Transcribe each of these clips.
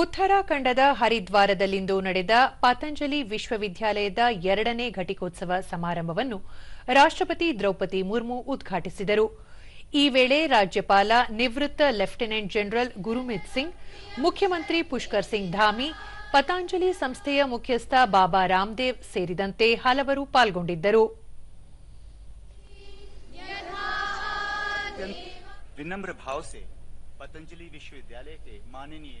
ಉತ್ತರಾಖಂಡದ ಹರಿದ್ವಾರದಲ್ಲಿಂದು ನಡೆದ ಪತಂಜಲಿ ವಿಶ್ವವಿದ್ಯಾಲಯದ ಎರಡನೇ ಘಟಿಕೋತ್ಸವ ಸಮಾರಂಭವನ್ನು ರಾಷ್ಟ್ರಪತಿ ದ್ರೌಪದಿ ಮುರ್ಮು ಉದ್ಘಾಟಿಸಿದರು ಈ ವೇಳೆ ರಾಜ್ಯಪಾಲ ನಿವೃತ್ತ ಲೆಫ್ಟಿನೆಂಟ್ ಜನರಲ್ ಗುರುಮಿತ್ ಸಿಂಗ್ ಮುಖ್ಯಮಂತ್ರಿ ಪುಷ್ಕರ್ ಸಿಂಗ್ ಧಾಮಿ ಪತಾಂಜಲಿ ಸಂಸ್ಥೆಯ ಮುಖ್ಯಸ್ಥ ಬಾಬಾ ರಾಮದೇವ್ ಸೇರಿದಂತೆ ಹಲವರು ಪಾಲ್ಗೊಂಡಿದ್ದರು अत्यंत विनम्र भाव से पतंजलि विश्वविद्यालय के माननीय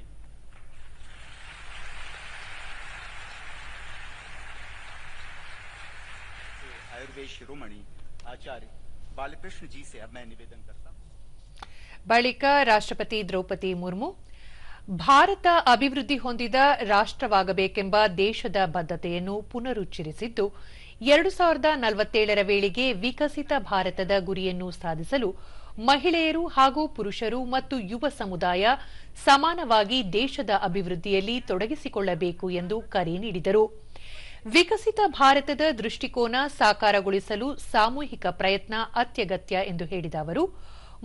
आयुर्वेद शिरोमणि आचार्य बालकृष्ण जी से अब मैं निवेदन करता हूँ ಬಳಿಕ ರಾಷ್ಟ್ರಪತಿ ದ್ರೌಪದಿ ಮುರ್ಮು ಭಾರತ ಅಭಿವೃದ್ಧಿ ಹೊಂದಿದ ರಾಷ್ಟ್ರವಾಗಬೇಕೆಂಬ ದೇಶದ ಬದ್ಧತೆಯನ್ನು ಪುನರುಚ್ಚರಿಸಿದ್ದು ಎರಡು ಸಾವಿರದ ನಲವತ್ತೇಳರ ವೇಳೆಗೆ ವಿಕಸಿತ ಭಾರತದ ಗುರಿಯನ್ನು ಸಾಧಿಸಲು ಮಹಿಳೆಯರು ಹಾಗೂ ಪುರುಷರು ಮತ್ತು ಯುವ ಸಮುದಾಯ ಸಮಾನವಾಗಿ ದೇಶದ ಅಭಿವೃದ್ಧಿಯಲ್ಲಿ ತೊಡಗಿಸಿಕೊಳ್ಳಬೇಕು ಎಂದು ಕರೆ ನೀಡಿದರು ವಿಕಸಿತ ಭಾರತದ ದೃಷ್ಟಿಕೋನ ಸಾಕಾರಗೊಳಿಸಲು ಸಾಮೂಹಿಕ ಪ್ರಯತ್ನ ಅತ್ಯಗತ್ಯ ಎಂದು ಹೇಳಿದ ಅವರು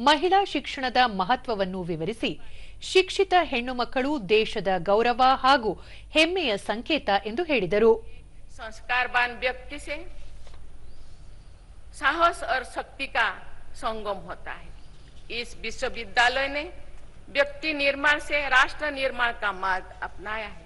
ಮಹಿಳಾ ಶಿಕ್ಷಣದ ಮಹತ್ವವನ್ನು ವಿವರಿಸಿ ಶಿಕ್ಷಿತ ಹೆಣ್ಣು ಮಕ್ಕಳು ದೇಶದ ಗೌರವ ಹಾಗೂ ಹೆಮ್ಮೆಯ ಸಂಕೇತ ಎಂದು ಹೇಳಿದರು संस्कारवान व्यक्ति से साहस और शक्ति का संगम होता है इस विश्वविद्यालय ने व्यक्ति निर्माण से राष्ट्र निर्माण का मार्ग अपनाया है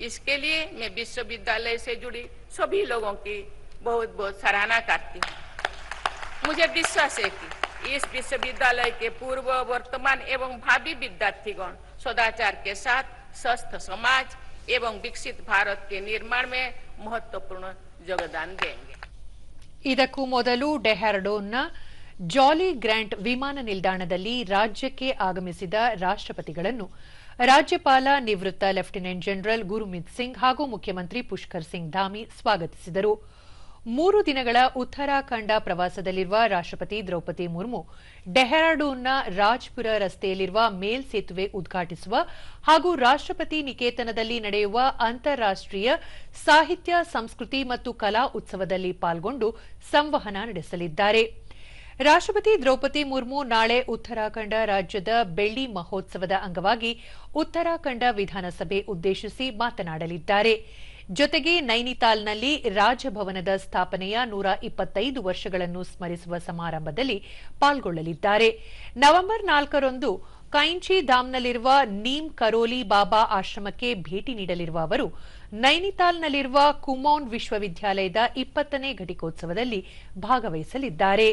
इसके लिए मैं विश्वविद्यालय से जुड़ी सभी लोगों की बहुत बहुत सराहना करती हूँ मुझे विश्वास है कि इस विश्वविद्यालय के पूर्व वर्तमान एवं भावी विद्यार्थीगण सदाचार के साथ स्वस्थ समाज एवं विकसित भारत के निर्माण में महत्वपूर्ण योगदान देंगे ಇದಕ್ಕೂ ಮೊದಲು ಡೆಹ್ರಾಡೂನ್ನ ಜಾಲಿ ಗ್ರ್ಯಾಂಟ್ ವಿಮಾನ ನಿಲ್ದಾಣದಲ್ಲಿ ರಾಜ್ಯಕ್ಕೆ ಆಗಮಿಸಿದ ರಾಷ್ಟ್ರಪತಿಗಳನ್ನು ರಾಜ್ಯಪಾಲ ನಿವೃತ್ತ ಲೆಫ್ಟಿನೆಂಟ್ ಜನರಲ್ ಗುರುಮಿತ್ ಸಿಂಗ್ ಹಾಗೂ ಮುಖ್ಯಮಂತ್ರಿ ಪುಷ್ಕರ್ ಸಿಂಗ್ ಧಾಮಿ ಸ್ವಾಗತಿಸಿದರು. ಮೂರು ದಿನಗಳ ಉತ್ತರಾಖಂಡ ಪ್ರವಾಸದಲ್ಲಿರುವ ರಾಷ್ಟ್ರಪತಿ ದ್ರೌಪದಿ ಮುರ್ಮು, ಡೆಹರಾಡೂನ್ನ ರಾಜ್ಪುರ ರಸ್ತೆಯಲ್ಲಿರುವ ಮೇಲ್ಸೇತುವೆ ಉದ್ಘಾಟಿಸುವ ಹಾಗೂ ರಾಷ್ಟ್ರಪತಿ ನಿಕೇತನದಲ್ಲಿ ನಡೆಯುವ ಅಂತಾರಾಷ್ಟೀಯ ಸಾಹಿತ್ಯ, ಸಂಸ್ಕೃತಿ ಮತ್ತು ಕಲಾ ಉತ್ಸವದಲ್ಲಿ ಪಾಲ್ಗೊಂಡು ಸಂವಹನ ನಡೆಸಲಿದ್ದಾರೆ. ರಾಷ್ಟ್ರಪತಿ ದ್ರೌಪದಿ ಮುರ್ಮು ನಾಳೆ ಉತ್ತರಾಖಂಡ ರಾಜ್ಯದ ಬೆಳ್ಳಿ ಮಹೋತ್ಸವದ ಅಂಗವಾಗಿ ಉತ್ತರಾಖಂಡ ವಿಧಾನಸಭೆ ಉದ್ದೇಶಿಸಿ ಮಾತನಾಡಲಿದ್ದಾರೆ. ಜೊತೆಗೆ ನೈನಿತಾಲ್ನಲ್ಲಿ ರಾಜಭವನದ ಸ್ಥಾಪನೆಯ ನೂರ ಇಪ್ಪತ್ತೈದು ವರ್ಷಗಳನ್ನು ಸ್ಮರಿಸುವ ಸಮಾರಂಭದಲ್ಲಿ ಪಾಲ್ಗೊಳ್ಳಲಿದ್ದಾರೆ. ನವೆಂಬರ್ ನಾಲ್ಕರಂದು ಕೈಂಚಿ ಧಾಮ್ನಲ್ಲಿರುವ ನೀಮ್ ಕರೋಲಿ ಬಾಬಾ ಆಶ್ರಮಕ್ಕೆ ಭೇಟಿ ನೀಡಲಿರುವ ಅವರು, ನೈನಿತಾಲ್ನಲ್ಲಿರುವ ಕುಮೌನ್ ವಿಶ್ವವಿದ್ಯಾಲಯದ ಇಪ್ಪತ್ತನೇ ಘಟಿಕೋತ್ಸವದಲ್ಲಿ ಭಾಗವಹಿಸಲಿದ್ದಾರೆ.